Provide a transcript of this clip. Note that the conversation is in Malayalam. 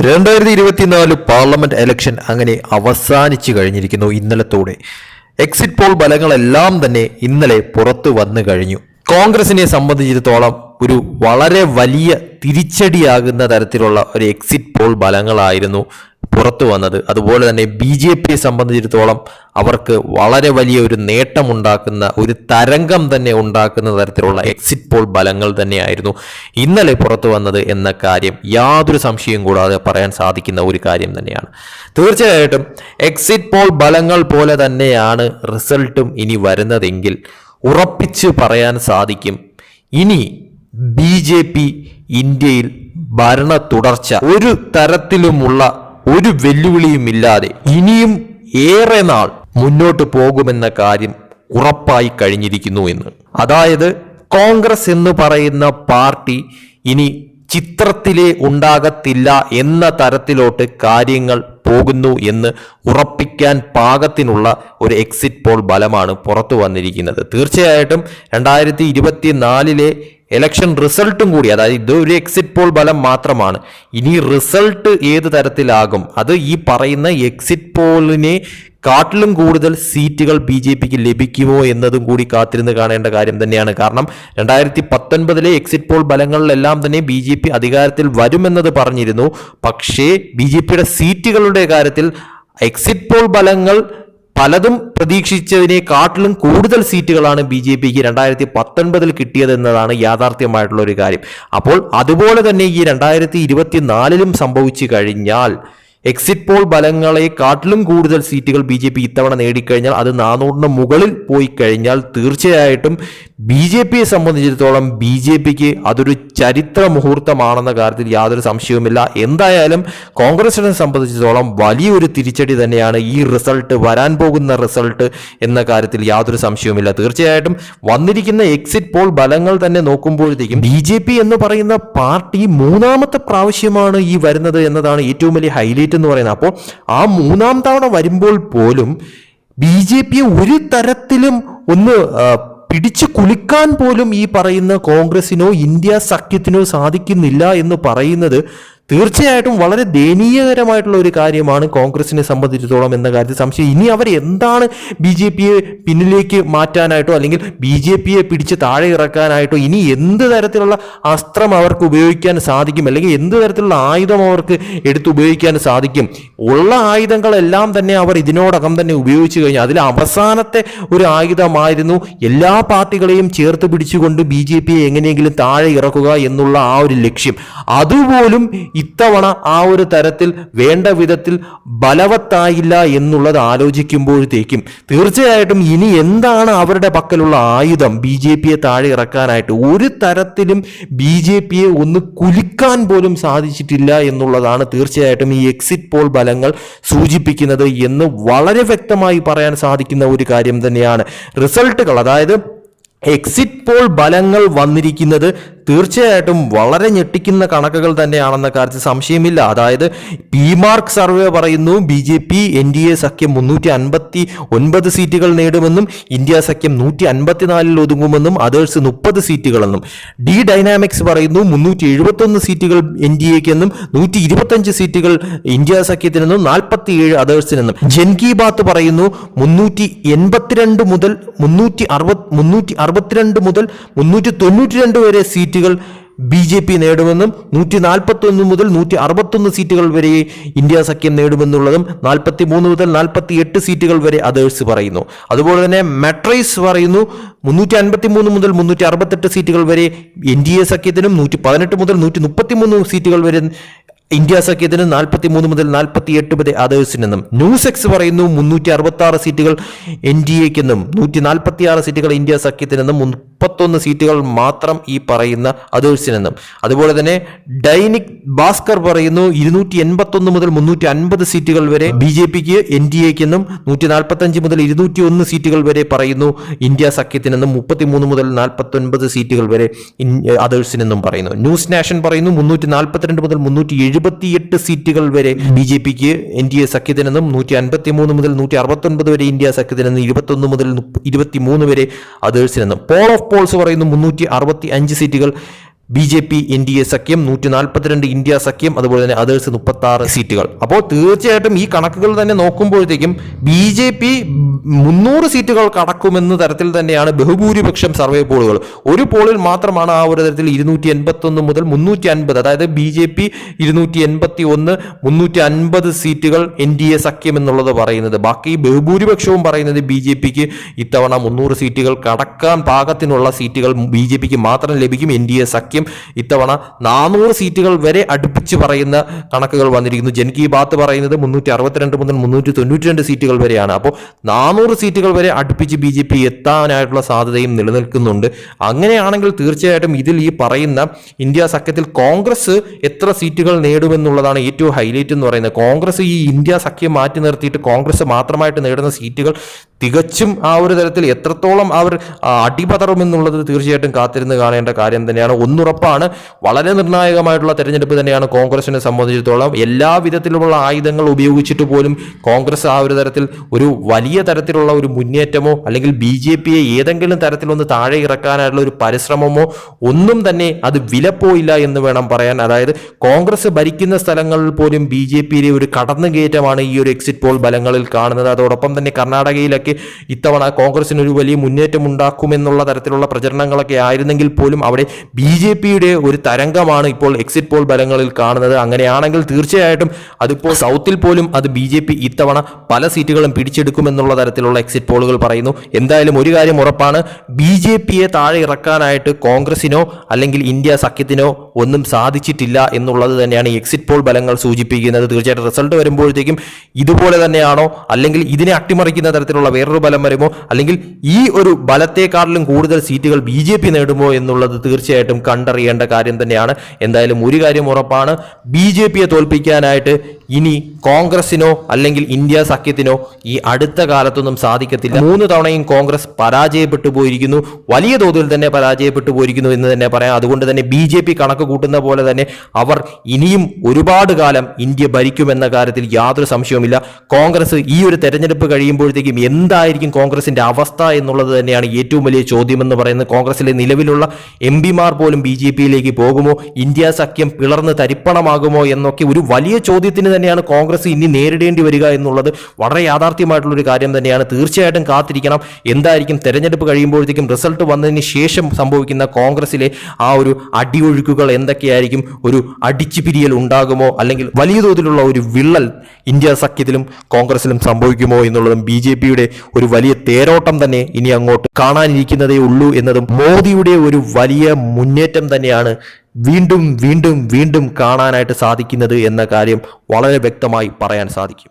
രണ്ടായിരത്തി ഇരുപത്തിനാല് പാർലമെന്റ് ഇലക്ഷൻ അങ്ങനെ അവസാനിച്ചു കഴിഞ്ഞിരിക്കുന്നു ഇന്നലത്തോടെ. എക്സിറ്റ് പോൾ ഫലങ്ങളെല്ലാം തന്നെ ഇന്നലെ പുറത്തു വന്നു കഴിഞ്ഞു. കോൺഗ്രസിനെ സംബന്ധിച്ചിടത്തോളം ഒരു വളരെ വലിയ തിരിച്ചടിയാകുന്ന തരത്തിലുള്ള ഒരു എക്സിറ്റ് പോൾ ഫലങ്ങളായിരുന്നു പുറത്തു വന്നത്. അതുപോലെ തന്നെ ബി ജെ പിയെ സംബന്ധിച്ചിടത്തോളം അവർക്ക് വളരെ വലിയ ഒരു നേട്ടമുണ്ടാക്കുന്ന ഒരു തരംഗം തന്നെ ഉണ്ടാക്കുന്ന തരത്തിലുള്ള എക്സിറ്റ് പോൾ ബലങ്ങൾ തന്നെയായിരുന്നു ഇന്നലെ പുറത്തു വന്നത് എന്ന കാര്യം യാതൊരു സംശയവും കൂടാതെ പറയാൻ സാധിക്കുന്ന ഒരു കാര്യം തന്നെയാണ്. തീർച്ചയായിട്ടും എക്സിറ്റ് പോൾ ബലങ്ങൾ പോലെ തന്നെയാണ് റിസൾട്ടും ഇനി വരുന്നതെങ്കിൽ ഉറപ്പിച്ച് പറയാൻ സാധിക്കും ഇനി ബി ജെ പി ഇന്ത്യയിൽ ഭരണ തുടർച്ച ഒരു തരത്തിലുമുള്ള ഒരു വെല്ലുവിളിയുമില്ലാതെ ഇനിയും ഏറെ നാൾ മുന്നോട്ട് പോകുമെന്ന കാര്യം ഉറപ്പായി കഴിഞ്ഞിരിക്കുന്നു എന്ന്. അതായത് കോൺഗ്രസ് എന്ന് പറയുന്ന പാർട്ടി ഇനി ചിത്രത്തിലേ ഉണ്ടാകത്തില്ല എന്ന തരത്തിലോട്ട് കാര്യങ്ങൾ പോകുന്നു എന്ന് ഉറപ്പിക്കാൻ പാകത്തിനുള്ള ഒരു എക്സിറ്റ് പോൾ ബലമാണ് പുറത്തു വന്നിരിക്കുന്നത്. തീർച്ചയായിട്ടും രണ്ടായിരത്തി ഇരുപത്തിനാലിലെ ഇലക്ഷൻ റിസൾട്ടും കൂടി അതായത് ഇതൊരു എക്സിറ്റ് പോൾ ഫലം മാത്രമാണ്. ഇനി റിസൾട്ട് ഏത് തരത്തിലാകും? അത് ഈ പറയുന്ന എക്സിറ്റ് പോളിനെ കാട്ടിലും കൂടുതൽ സീറ്റുകൾ ബി ജെ പിക്ക് ലഭിക്കുമോ എന്നതും കൂടി കാത്തിരുന്ന് കാണേണ്ട കാര്യം തന്നെയാണ്. കാരണം രണ്ടായിരത്തി പത്തൊൻപതിലെ എക്സിറ്റ് പോൾ ഫലങ്ങളിലെല്ലാം തന്നെ ബി ജെ പി അധികാരത്തിൽ വരുമെന്നത് പറഞ്ഞിരുന്നു. പക്ഷേ ബി ജെ പിയുടെ സീറ്റുകളുടെ കാര്യത്തിൽ എക്സിറ്റ് പോൾ ഫലങ്ങൾ പലതും പ്രതീക്ഷിച്ചതിനെക്കാട്ടിലും കൂടുതൽ സീറ്റുകളാണ് ബി ജെ പിക്ക് രണ്ടായിരത്തി പത്തൊൻപതിൽ കിട്ടിയതെന്നതാണ് യാഥാർത്ഥ്യമായിട്ടുള്ള ഒരു കാര്യം. അപ്പോൾ അതുപോലെ തന്നെ ഈ രണ്ടായിരത്തി ഇരുപത്തിനാലിലും സംഭവിച്ചു കഴിഞ്ഞാൽ എക്സിറ്റ് പോൾ ഫലങ്ങളെക്കാട്ടിലും കൂടുതൽ സീറ്റുകൾ ബി ജെ പി ഇത്തവണ നേടിക്കഴിഞ്ഞാൽ അത് നാനൂറിന് മുകളിൽ പോയി കഴിഞ്ഞാൽ തീർച്ചയായിട്ടും ബി ജെ പിയെ സംബന്ധിച്ചിടത്തോളം ബി ജെ പിക്ക് അതൊരു ചരിത്ര മുഹൂർത്തമാണെന്ന കാര്യത്തിൽ യാതൊരു സംശയവുമില്ല. എന്തായാലും കോൺഗ്രസിനെ സംബന്ധിച്ചിടത്തോളം വലിയൊരു തിരിച്ചടി തന്നെയാണ് ഈ റിസൾട്ട് വരാൻ പോകുന്ന റിസൾട്ട് എന്ന കാര്യത്തിൽ യാതൊരു സംശയവുമില്ല. തീർച്ചയായിട്ടും വന്നിരിക്കുന്ന എക്സിറ്റ് പോൾ ഫലങ്ങൾ തന്നെ നോക്കുമ്പോഴത്തേക്കും ബി ജെ പി എന്ന് പറയുന്ന പാർട്ടി മൂന്നാമത്തെ പ്രാവശ്യമാണ് ഈ വരുന്നത് എന്നതാണ് ഏറ്റവും വലിയ ഹൈലൈറ്റ് എന്ന് പറയുന്നത്. അപ്പോൾ ആ മൂന്നാം തവണ വരുമ്പോൾ പോലും ബി ജെ പിയെ ഒരു തരത്തിലും ഒന്ന് പിടിച്ച് കുലുക്കാൻ പോലും ഈ പറയുന്ന കോൺഗ്രസിനോ ഇന്ത്യ സഖ്യത്തിനോ സാധിക്കുന്നില്ല എന്ന് പറയുന്നത് തീർച്ചയായിട്ടും വളരെ ദയനീയകരമായിട്ടുള്ള ഒരു കാര്യമാണ് കോൺഗ്രസിനെ സംബന്ധിച്ചിടത്തോളം എന്ന കാര്യത്തിൽ സംശയം. ഇനി അവർ എന്താണ് ബി ജെ പിയെ പിന്നിലേക്ക് മാറ്റാനായിട്ടോ അല്ലെങ്കിൽ ബി ജെ പിയെ പിടിച്ച് താഴെ ഇറക്കാനായിട്ടോ ഇനി എന്ത് തരത്തിലുള്ള അസ്ത്രം അവർക്ക് ഉപയോഗിക്കാൻ സാധിക്കും? അല്ലെങ്കിൽ എന്ത് തരത്തിലുള്ള ആയുധം അവർക്ക് എടുത്ത് ഉപയോഗിക്കാൻ സാധിക്കും? ഉള്ള ആയുധങ്ങളെല്ലാം തന്നെ അവർ ഇതിനോടകം തന്നെ ഉപയോഗിച്ചു കഴിഞ്ഞു. അതിൽ അവസാനത്തെ ഒരു ആയുധമായിരുന്നു എല്ലാ പാർട്ടികളെയും ചേർത്ത് പിടിച്ചുകൊണ്ട് ബി ജെ പിയെ എങ്ങനെയെങ്കിലും താഴെ ഇറക്കുക എന്നുള്ള ആ ഒരു ലക്ഷ്യം. അതുപോലും ഇത്തവണ ആ ഒരു തരത്തിൽ വേണ്ട വിധത്തിൽ ബലവത്തായില്ല എന്നുള്ളത് ആലോചിക്കുമ്പോഴത്തേക്കും തീർച്ചയായിട്ടും ഇനി എന്താണ് അവരുടെ പക്കലുള്ള ആയുധം? ബി ജെ പിയെ താഴെ ഇറക്കാനായിട്ട് ഒരു തരത്തിലും ബി ജെ പിയെ ഒന്ന് കുലുക്കാൻ പോലും സാധിച്ചിട്ടില്ല എന്നുള്ളതാണ് തീർച്ചയായിട്ടും ഈ എക്സിറ്റ് പോൾ ബലങ്ങൾ സൂചിപ്പിക്കുന്നത് എന്ന് വളരെ വ്യക്തമായി പറയാൻ സാധിക്കുന്ന ഒരു കാര്യം തന്നെയാണ്. റിസൾട്ടുകൾ അതായത് എക്സിറ്റ് പോൾ ബലങ്ങൾ വന്നിരിക്കുന്നത് തീർച്ചയായിട്ടും വളരെ ഞെട്ടിക്കുന്ന കണക്കുകൾ തന്നെയാണെന്ന കാര്യത്തിൽ സംശയമില്ല. അതായത് പി മാർക്ക് സർവേ പറയുന്നു B J P N D A സഖ്യം മുന്നൂറ്റി അൻപത്തി ഒൻപത് സീറ്റുകൾ നേടുമെന്നും ഇന്ത്യ സഖ്യം നൂറ്റി അൻപത്തിനാലിൽ ഒതുങ്ങുമെന്നും അതേഴ്സ് മുപ്പത് സീറ്റുകളെന്നും. ഡി ഡൈനാമിക്സ് പറയുന്നു മുന്നൂറ്റി എഴുപത്തൊന്ന് സീറ്റുകൾ എൻ ഡി എക്കെന്നും നൂറ്റി ഇരുപത്തഞ്ച് സീറ്റുകൾ ഇന്ത്യ സഖ്യത്തിനെന്നും നാൽപ്പത്തി ഏഴ് അതേഴ്സിനെന്നും. ജൻ കി ബാത്ത് പറയുന്നു മുന്നൂറ്റി എൺപത്തിരണ്ട് മുതൽ മുന്നൂറ്റി അറുപത് മുന്നൂറ്റി അറുപത്തിരണ്ട് മുതൽ മുന്നൂറ്റി തൊണ്ണൂറ്റി രണ്ട് വരെ സീറ്റുകൾ ബി ജെ പി നേടുമെന്നും നൂറ്റി നാൽപ്പത്തി ഒന്ന് മുതൽ നൂറ്റി അറുപത്തൊന്ന് സീറ്റുകൾ വരെ ഇന്ത്യ സഖ്യം നേടുമെന്നുള്ളതും നാൽപ്പത്തി മൂന്ന് മുതൽ നാൽപ്പത്തി എട്ട് സീറ്റുകൾ വരെ അതേഴ്സ് പറയുന്നു. അതുപോലെ തന്നെ മെട്രൈസ് പറയുന്നു മുന്നൂറ്റി അൻപത്തി മൂന്ന് മുതൽ മുന്നൂറ്റി അറുപത്തെട്ട് സീറ്റുകൾ വരെ എൻ ഡി എ സഖ്യത്തിനും നൂറ്റി പതിനെട്ട് മുതൽ നൂറ്റി മുപ്പത്തി മൂന്ന് സീറ്റുകൾ വരെ ഇന്ത്യ സഖ്യത്തിന് നാൽപ്പത്തി മൂന്ന് മുതൽ നാൽപ്പത്തി എട്ട് വരെ അതേഴ്സിനെന്നും ന്യൂസ് എക്സ് പറയുന്നു മുന്നൂറ്റി അറുപത്തി ആറ് സീറ്റുകൾ എൻ ഡി എക്കെന്നും നൂറ്റി നാൽപ്പത്തി ആറ് സീറ്റുകൾ ഇന്ത്യ സഖ്യത്തിനെന്നും മുപ്പത്തൊന്ന് സീറ്റുകൾ മാത്രം ഈ പറയുന്ന അതേഴ്സിനെന്നും. അതുപോലെ തന്നെ ഡൈനിക് ഭാസ്കർ പറയുന്നു ഇരുന്നൂറ്റി എൺപത്തൊന്ന് മുതൽ മുന്നൂറ്റി അൻപത് സീറ്റുകൾ വരെ ബി ജെ പിക്ക് എൻ ഡി എക്കെന്നും നൂറ്റി നാൽപ്പത്തഞ്ച് മുതൽ ഇരുന്നൂറ്റി ഒന്ന് സീറ്റുകൾ വരെ പറയുന്നു ഇന്ത്യ സഖ്യത്തിനെന്നും മുപ്പത്തിമൂന്ന് മുതൽ നാൽപ്പത്തൊൻപത് സീറ്റുകൾ വരെ അതേഴ്സിനെന്നും പറയുന്നു. ന്യൂസ് നാഷൻ പറയുന്നു മുന്നൂറ്റി നാൽപ്പത്തിരണ്ട് മുതൽ മുന്നൂറ്റി എഴുപത്തിയെട്ട് സീറ്റുകൾ വരെ ബി ജെ പിക്ക് എൻ ഡി എ സഖ്യത്തിനെന്നും നൂറ്റി അൻപത്തി മൂന്ന് മുതൽ നൂറ്റി അറുപത്തൊൻപത് വരെ ഇന്ത്യ സഖ്യത്തിനെന്നും ഇരുപത്തൊന്ന് മുതൽ ഇരുപത്തി മൂന്ന് വരെ അതേഴ്സിനെന്നും. പോൾ ഓഫ് പോൾസ് പറയുന്നു മുന്നൂറ്റി അറുപത്തി അഞ്ച് സീറ്റുകൾ B J P N D A സഖ്യം നൂറ്റി നാൽപ്പത്തിരണ്ട് ഇന്ത്യ സഖ്യം അതുപോലെ തന്നെ അതേഴ്സ് മുപ്പത്തി ആറ് സീറ്റുകൾ. അപ്പോൾ തീർച്ചയായിട്ടും ഈ കണക്കുകൾ തന്നെ നോക്കുമ്പോഴത്തേക്കും ബി ജെ പി മുന്നൂറ് സീറ്റുകൾ കടക്കുമെന്ന തരത്തിൽ തന്നെയാണ് ബഹുഭൂരിപക്ഷം സർവേ പോളുകൾ. ഒരു പോളിൽ മാത്രമാണ് ആ ഒരു തരത്തിൽ ഇരുന്നൂറ്റി എൺപത്തി ഒന്ന് മുതൽ മുന്നൂറ്റി അൻപത് അതായത് ബി ജെ പി ഇരുന്നൂറ്റി എൺപത്തി ഒന്ന് മുന്നൂറ്റി അൻപത് സീറ്റുകൾ എൻ ഡി എ സഖ്യം എന്നുള്ളത് പറയുന്നത്. ബാക്കി ബഹുഭൂരിപക്ഷവും പറയുന്നത് ബി ജെ പിക്ക് ഇത്തവണ മുന്നൂറ് സീറ്റുകൾ കടക്കാൻ പാകത്തിനുള്ള സീറ്റുകൾ ബി ജെ പിക്ക് മാത്രം ലഭിക്കും എൻ ഡി എ സഖ്യം ഇത്തവണ നാനൂറ് സീറ്റുകൾ വരെ അടുപ്പിച്ച് പറയുന്ന കണക്കുകൾ വന്നിരിക്കുന്നു. ജൻ കി ബാത്ത് പറയുന്നത് മുന്നൂറ്റി അറുപത്തിരണ്ട് മുതൽ മുന്നൂറ്റി തൊണ്ണൂറ്റി രണ്ട് സീറ്റുകൾ വരെയാണ്. അപ്പോൾ നാനൂറ് സീറ്റുകൾ വരെ അടുപ്പിച്ച് ബി ജെ പി എത്താനായിട്ടുള്ള സാധ്യതയും നിലനിൽക്കുന്നുണ്ട്. അങ്ങനെയാണെങ്കിൽ തീർച്ചയായിട്ടും ഇതിൽ ഈ പറയുന്ന ഇന്ത്യ സഖ്യത്തിൽ കോൺഗ്രസ് എത്ര സീറ്റുകൾ നേടുമെന്നുള്ളതാണ് ഏറ്റവും ഹൈലൈറ്റ് എന്ന് പറയുന്നത്. കോൺഗ്രസ് ഈ ഇന്ത്യ സഖ്യം മാറ്റി നിർത്തിയിട്ട് കോൺഗ്രസ് മാത്രമായിട്ട് നേടുന്ന സീറ്റുകൾ തികച്ചും ആ ഒരു തരത്തിൽ എത്രത്തോളം അവർ അടിപതറുമെന്നുള്ളത് തീർച്ചയായിട്ടും കാത്തിരുന്ന് കാണേണ്ട കാര്യം തന്നെയാണ്. ഒന്നുറപ്പാണ് വളരെ നിർണായകമായിട്ടുള്ള തെരഞ്ഞെടുപ്പ് തന്നെയാണ് കോൺഗ്രസിനെ സംബന്ധിച്ചിടത്തോളം. എല്ലാ വിധത്തിലുമുള്ള ആയുധങ്ങൾ ഉപയോഗിച്ചിട്ട് പോലും കോൺഗ്രസ് ആ ഒരു തരത്തിൽ ഒരു വലിയ തരത്തിലുള്ള ഒരു മുന്നേറ്റമോ അല്ലെങ്കിൽ ബി ജെ പിയെ ഏതെങ്കിലും തരത്തിലൊന്ന് താഴെ ഇറക്കാനായിട്ടുള്ള ഒരു പരിശ്രമമോ ഒന്നും തന്നെ അത് വിലപ്പോയില്ല എന്ന് വേണം പറയാൻ. അതായത് കോൺഗ്രസ് ഭരിക്കുന്ന സ്ഥലങ്ങളിൽ പോലും ബി ജെ പിയിലെ ഒരു കടന്നുകയറ്റമാണ് ഈ ഒരു എക്സിറ്റ് പോൾ ബലങ്ങളിൽ കാണുന്നത്. അതോടൊപ്പം തന്നെ കർണാടകയിലൊക്കെ ഇത്തവണ കോൺഗ്രസിന് ഒരു വലിയ മുന്നേറ്റം ഉണ്ടാക്കുമെന്നുള്ള തരത്തിലുള്ള പ്രചരണങ്ങളൊക്കെ ആയിരുന്നെങ്കിൽ പോലും അവിടെ ബി ജെ പിയുടെ ഒരു തരംഗമാണ് ഇപ്പോൾ എക്സിറ്റ് പോൾ ഫലങ്ങളിൽ കാണുന്നത്. അങ്ങനെയാണെങ്കിൽ തീർച്ചയായിട്ടും അതിപ്പോൾ സൗത്തിൽ പോലും അത് ബി ജെ പി ഇത്തവണ പല സീറ്റുകളും പിടിച്ചെടുക്കുമെന്നുള്ള തരത്തിലുള്ള എക്സിറ്റ് പോളുകൾ പറയുന്നു. എന്തായാലും ഒരു കാര്യം ഉറപ്പാണ് ബി ജെ പിയെ താഴെ ഇറക്കാനായിട്ട് കോൺഗ്രസിനോ അല്ലെങ്കിൽ ഇന്ത്യ സഖ്യത്തിനോ ഒന്നും സാധിച്ചിട്ടില്ല എന്നുള്ളത് തന്നെയാണ് എക്സിറ്റ് പോൾ ഫലങ്ങൾ സൂചിപ്പിക്കുന്നത്. തീർച്ചയായിട്ടും റിസൾട്ട് വരുമ്പോഴത്തേക്കും ഇതുപോലെ തന്നെയാണോ അല്ലെങ്കിൽ ഇതിനെ അട്ടിമറിക്കുന്ന തരത്തിലുള്ള വേറൊരു ബലം വരുമോ? അല്ലെങ്കിൽ ഈ ഒരു ബലത്തെക്കാട്ടിലും കൂടുതൽ സീറ്റുകൾ ബി ജെ പി നേടുമോ എന്നുള്ളത് തീർച്ചയായിട്ടും കണ്ടറിയേണ്ട കാര്യം തന്നെയാണ്. എന്തായാലും ഒരു കാര്യം ഉറപ്പാണ്. ബി ജെ പിയെ തോൽപ്പിക്കാനായിട്ട് ഇനി കോൺഗ്രസിനോ അല്ലെങ്കിൽ ഇന്ത്യ സഖ്യത്തിനോ ഈ അടുത്ത കാലത്തൊന്നും സാധിക്കത്തില്ല. മൂന്ന് തവണയും കോൺഗ്രസ് പരാജയപ്പെട്ടു പോയിരിക്കുന്നു. വലിയ തോതിൽ തന്നെ പരാജയപ്പെട്ടു പോയിരിക്കുന്നു എന്ന് തന്നെ പറയാം. അതുകൊണ്ട് തന്നെ ബി ജെ പി കണക്ക് കൂട്ടുന്ന പോലെ തന്നെ അവർ ഇനിയും ഒരുപാട് കാലം ഇന്ത്യ ഭരിക്കുമെന്ന കാര്യത്തിൽ യാതൊരു സംശയവുമില്ല. കോൺഗ്രസ് ഈ ഒരു തെരഞ്ഞെടുപ്പ് കഴിയുമ്പോഴത്തേക്കും എന്തായിരിക്കും കോൺഗ്രസിന്റെ അവസ്ഥ എന്നുള്ളത് തന്നെയാണ് ഏറ്റവും വലിയ ചോദ്യം എന്ന് പറയുന്നത് കോൺഗ്രസിലെ നിലവിലുള്ള എം പിമാർ പോലും ബി ജെ പിയിലേക്ക് പോകുമോ? ഇന്ത്യ സഖ്യം പിളർന്ന് തരിപ്പണമാകുമോ എന്നൊക്കെ ഒരു വലിയ ചോദ്യത്തിന് തന്നെയാണ് കോൺഗ്രസ് ഇനി നേരിടേണ്ടി വരിക എന്നുള്ളത് വളരെ യാഥാർത്ഥ്യമായിട്ടുള്ള ഒരു കാര്യം തന്നെയാണ്. തീർച്ചയായിട്ടും കാത്തിരിക്കണം. എന്തായിരിക്കും തെരഞ്ഞെടുപ്പ് കഴിയുമ്പോഴത്തേക്കും റിസൾട്ട് വന്നതിന് ശേഷം സംഭവിക്കുന്ന കോൺഗ്രസിലെ ആ ഒരു അടിയൊഴുക്കുകൾ എന്തൊക്കെയായിരിക്കും? ഒരു അടിച്ചു പിരിയൽ ഉണ്ടാകുമോ? അല്ലെങ്കിൽ വലിയ തോതിലുള്ള ഒരു വിള്ളൽ ഇന്ത്യ സഖ്യത്തിലും കോൺഗ്രസിലും സംഭവിക്കുമോ എന്നുള്ളതും ബി ജെ പിയുടെ ഒരു വലിയ തേരോട്ടം തന്നെ ഇനി അങ്ങോട്ട് കാണാനിരിക്കുന്നതേ ഉള്ളൂ എന്നതും മോദിയുടെ ഒരു വലിയ മുന്നേറ്റം തന്നെയാണ് വീണ്ടും വീണ്ടും വീണ്ടും കാണാനായിട്ട് സാധിക്കുന്നത് എന്ന കാര്യം വളരെ വ്യക്തമായി പറയാൻ സാധിക്കും.